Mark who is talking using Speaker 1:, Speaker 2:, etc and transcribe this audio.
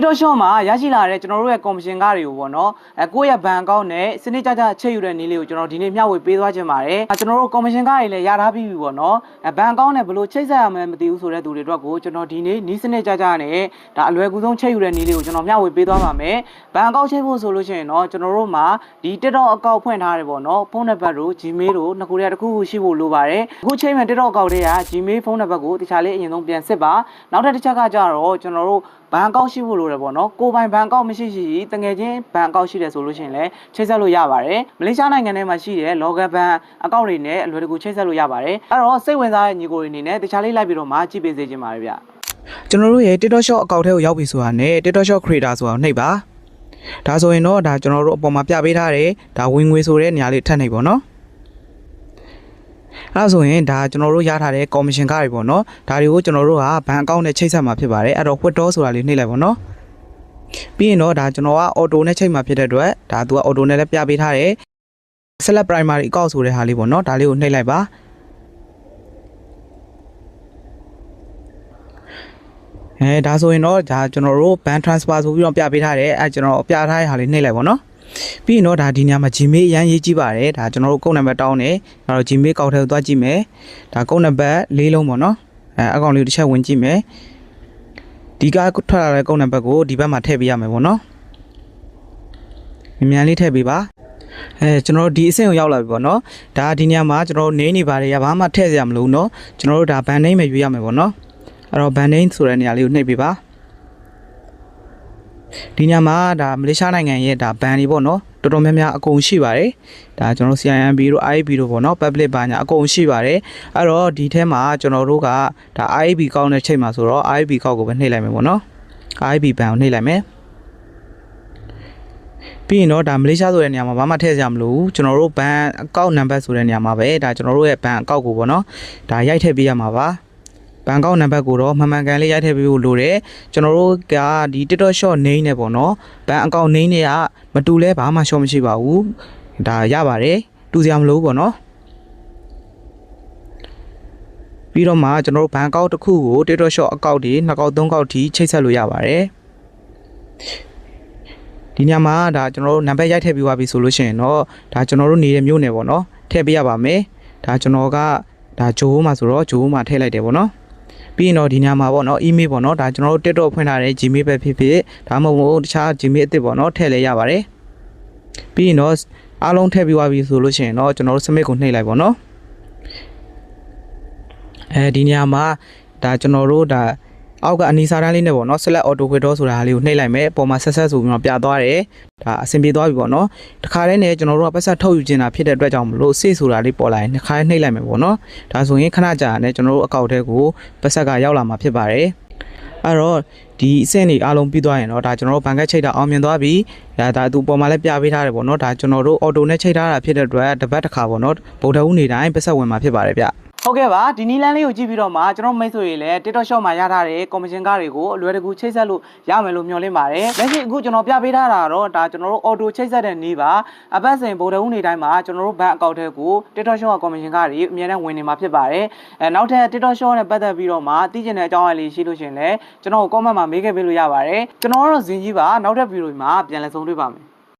Speaker 1: TikTok Shop မှာရရှိလာတဲ့ကျွန်တော်တို့ရဲ့ commission ကားတွေကိုပေါ့နော်အဲကိုယ့်ရဲ့ဘဏ်အကောင့်နဲ့စနစ်ကြကြချိန်ယူတဲ့နည်းလေးကိုကျွန်တော်ဒီနေ့မျှဝေပေးသွားခြင်းပါတယ်အဲကျွန်တော်တို့ commission ကားတွေလည်းရထားပြီးပြီပေါ့နော်အဲဘဏ်အကောင့်နဲ့ဘယ်လိုချိတ်ဆက်ရမလဲမသိဘူးဆိုတဲ့သူတွေအတွက်ကိုကျွန်တော်ဒီနေ့နီးစနစ်ကြကြနဲ့ဒါအလွယ်ကူဆုံးချိန်ယူတဲ့နည်းလေးကိုကျွန်တော်မျှဝေပေးသွားပါမယ်ဘဏ်အကောင့်ချိန်ဖို့ဆိုလို့ရှိရင်တော့ကျွန်တော်တို့မှာဒီ TikTok အကောင့်ဖွင့်ထားတယ်ပေါ့နော်ဖုန်းနံပါတ်တို့ Gmail တို့နှစ်ခုတည်းတစ်ခုခုရှိဖို့လိုပါတယ်အခုချိန်မဲ့ TikTok အကောင့်တွေက Gmail ဖုန်းနံပါတ်ကိုတခြားလေးအရင်ဆုံးပြန်စစ်ပါနောက်ထပ်တစ်ချက်ကကြတော့ကျွန်တော်တို့ဘဏ်အကောင့်ရှိဖို့လိုတယ်ပေါ့နော်ကိုယ်ပိုင်ဘဏ်အကောင့်မရှိရှိတငယ်ချင်းဘဏ်အကောင့်ရှိတယ်ဆိုလို့ရှိရင်လည်းချိတ်ဆက်လို့ရပါတယ်မလေးရှားနိုင်ငံထဲမှာရှိတဲ့ local ဘဏ်အကောင့်တွေနဲ့အလွယ်တကူချိတ်ဆက်လို့ရပါတယ်အဲ့တော့စိတ်ဝင်စားတဲ့ညီကိုတွေအနေနဲ့တခြားလေးလိုက်ပြီးတော့မှကြည့်ပေးစေချင်ပါတယ်ဗျ
Speaker 2: ကျွန်တော်တို့ရဲ့ TikTok Shop အကောင့်ထဲကိုရောက်ပြီဆိုတာနဲ့ TikTok Shop Creator ဆိုတာကိုနှိပ်ပါဒါဆိုရင်တော့ဒါကျွန်တော်တို့အပေါ်မှာပြပေးထားတယ်ဒါဝင်ငွေဆိုတဲ့နေရာလေးထပ်နှိပ်ပါနော်အဲ့ဒါဆိုရင်ဒါကျွန်တော်တို့ရထားတဲ့ commission ကားတွေပေါ့နော်ဒါတွေကိုကျွန်တော်တို့ကဘဏ်အကောင့်နဲ့ချိတ်ဆက်မှာဖြစ်ပါတယ်အဲ့တော့ withdraw ဆိုတာလေးနှိပ်လိုက်ပါနော် ပြီးရင်တော့ဒါကျွန်တော်က auto နဲ့ချိတ်မှာဖြစ်တဲ့အတွက်ဒါသူက auto နဲ့လည်းပြပေးထားတယ် select primary account ဆိုတဲ့ဟာလေးပေါ့နော်ဒါလေးကိုနှိပ်လိုက်ပါအဲဒါဆိုရင်တော့ဒါကျွန်တော်တို့ bank transfer ဆိုပြီးတော့ပြပေးထားတယ်အဲကျွန်တော်ပြထားတဲ့ဟာလေးနှိပ်လိုက်ပါနော်ပြီးရင်တော့ဒါဒီညမှာ Gmail အရန်ရေးကြည့်ပါတယ်ဒါကျွန်တော်တို့ကုတ်နံပါတ်တောင်းတယ်ဒါတော့ Gmail ကောက်ထဲကိုသွားကြည့်မယ်ဒါကုတ်နံပါတ်၄လုံးပေါ့နော်အဲအကောင့်လေးကိုတစ်ချက်ဝင်ကြည့်မယ် ဒီကထွက်လာတဲ့ကုတ်နံပါတ်ကိုဒီဘက်မှာထည့်ပေးရမယ်ပေါ့နော်မြန်မြန်လေးထည့်ပေးပါအဲကျွန်တော်တို့ဒီအဆင့်ကိုရောက်လာပြီပေါ့နော်ဒါဒီညမှာကျွန်တော်တို့နေနေပါတယ်ရဘာမှထည့်စရာမလိုဘူးเนาะကျွန်တော်တို့ဒါ band name ပဲရွေးရမယ်ပေါ့နော်အဲ့တော့ band name ဆိုတဲ့နေရာလေးကိုနှိပ်ပေးပါ ဒီညမှာဒါမလေးရှားနိုင်ငံရဲ့ဒါဘန်တွေပေါ့နော်တော်တော်များများအကုန်ရှိပါတယ်ဒါကျွန်တော်တို့ CIMB တို့ IB တို့ပေါ့နော် public ဘာညာအကုန်ရှိပါတယ်အဲ့တော့ဒီထဲမှာကျွန်တော်တို့ကဒါ IB ကောက်တဲ့ချိန်မှာဆိုတော့ IB ကောက်ကိုပဲနှိပ်လိုက်မယ်ပေါ့နော် IB ဘန်ကိုနှိပ်လိုက်မယ်ပြီးရင်တော့ဒါမလေးရှားဆိုတဲ့နေရာမှာဘာမှထည့်စရာမလိုဘူးကျွန်တော်တို့ဘန်အကောင့်နံပါတ်ဆိုတဲ့နေရာမှာပဲဒါကျွန်တော်တို့ရဲ့ဘန်အကောင့်ကိုပေါ့နော်ဒါရိုက်ထည့်ပေးရမှာပါ ဘန်ကောက်နံပါတ်ကိုတော့မှန်မှန်ကန်လေးရိုက်ထည့်ပေးဖို့လိုတယ်ကျွန်တော်တို့ကဒီ TikTok short name နဲ့ပေါ့နော်ဘန်အကောင့် name တွေကမတူလဲဘာမှ short မရှိပါဘူးဒါရပါတယ်တူစရာမလိုဘူးပေါ့နော်ပြီးတော့မှကျွန်တော်တို့ဘန်ကောက်တစ်ခုကို TikTok short အကောင့်တွေနှစ်ကောက်သုံးကောက်ထိချိတ်ဆက်လို့ရပါတယ်ဒီညမှာဒါကျွန်တော်တို့နံပါတ်ရိုက်ထည့်ပြီးသွားပြီဆိုလို့ရှိရင်တော့ဒါကျွန်တော်တို့နေတဲ့မြို့နယ်ပေါ့နော်ထည့်ပေးရပါမယ်ဒါကျွန်တော်ကဒါဂျိုးမှာဆိုတော့ဂျိုးမှာထည့်လိုက်တယ်ပေါ့နော် ပြီးရင်တော့ဒီညမှာပေါ့နော် email ပေါ့နော်ဒါကျွန်တော်တို့ TikTok ဖွင့်ထားတဲ့ Gmail ပဲဖြစ်ဖြစ်ဒါမှမဟုတ်တခြား Gmail အသစ်ပေါ့နော်ထည့်လဲရပါတယ်ပြီးရင်တော့အားလုံးထည့်ပြီးသွားပြီဆိုလို့ရှိရင်တော့ကျွန်တော်တို့ submit ကိုနှိပ်လိုက်ပေါ့နော်အဲဒီညမှာဒါကျွန်တော်တို့ဒါ အောက်ကအနီစာတန်းလေးနဲ့ပေါ့နော် select auto withdraw ဆိုတာဟာလေးကိုနှိပ်လိုက်မယ်အပေါ်မှာဆက်ဆက်ဆိုပြီးတော့ပြသွားတယ်ဒါအဆင်ပြေသွားပြီပေါ့နော်တခါတည်းနဲ့ကျွန်တော်တို့ကပတ်ဆက်ထုတ်ယူခြင်းတာဖြစ်တဲ့အတွက်ကြောင့်မလို့စေ့ဆိုတာလေးပေါ်လာရင်တစ်ခါနှိပ်လိုက်မယ်ပေါ့နော်ဒါဆိုရင်ခဏကြာနဲ့ကျွန်တော်တို့အကောင့်ထဲကိုပတ်ဆက်ကရောက်လာမှာဖြစ်ပါတယ်အဲ့တော့ဒီအဆင့်တွေအားလုံးပြီးသွားရင်တော့ဒါကျွန်တော်တို့ဘန်ကက်ချိတ်တာအောင်မြင်သွားပြီဒါဒါသူပေါ်မှာလည်းပြပေးထားတယ်ပေါ့နော်ဒါကျွန်တော်တို့အော်တိုနဲ့ချိတ်ထားတာဖြစ်တဲ့အတွက်တစ်ပတ်တစ်ခါပေါ့နော်ဗုဒ္ဓဦးနေတိုင်းပတ်ဆက်ဝင်မှာဖြစ်ပါတယ်ဗျ
Speaker 1: ဟုတ်ကဲ့ပါဒီနီလန်းလေးကိုကြည့်ပြီးတော့မှကျွန်တော်မိတ်ဆွေတွေလည်း TikTok Shop မှာရထားတဲ့ commission ကားတွေကိုအလွယ်တကူချိတ်ဆက်လို့ရမယ်လို့မျှော်လင့်ပါတယ်လက်ရှိအခုကျွန်တော်ပြပေးထားတာတော့ဒါကျွန်တော်တို့ auto ချိတ်ဆက်တဲ့နေ့ပါအပတ်စဉ်ဗုဒ္ဓဦးနေ့တိုင်းမှာကျွန်တော်တို့ဘဏ်အကောင့်ထဲကို TikTok Shop က commission ကားတွေအများနဲ့ဝင်နေမှာဖြစ်ပါတယ်အဲနောက်ထပ် TikTok Shop နဲ့ပတ်သက်ပြီးတော့မှသိချင်တဲ့အကြောင်းအရာလေးရှိလို့ရှရင်လည်းကျွန်တော်ကို comment မှာမေးခဲ့ပေးလို့ရပါတယ်ကျွန်တော်ကတော့ဇင်ကြီးပါနောက်ထပ်ဗီဒီယိုမှာပြန်လည်ဆုံတွေ့ပါမယ်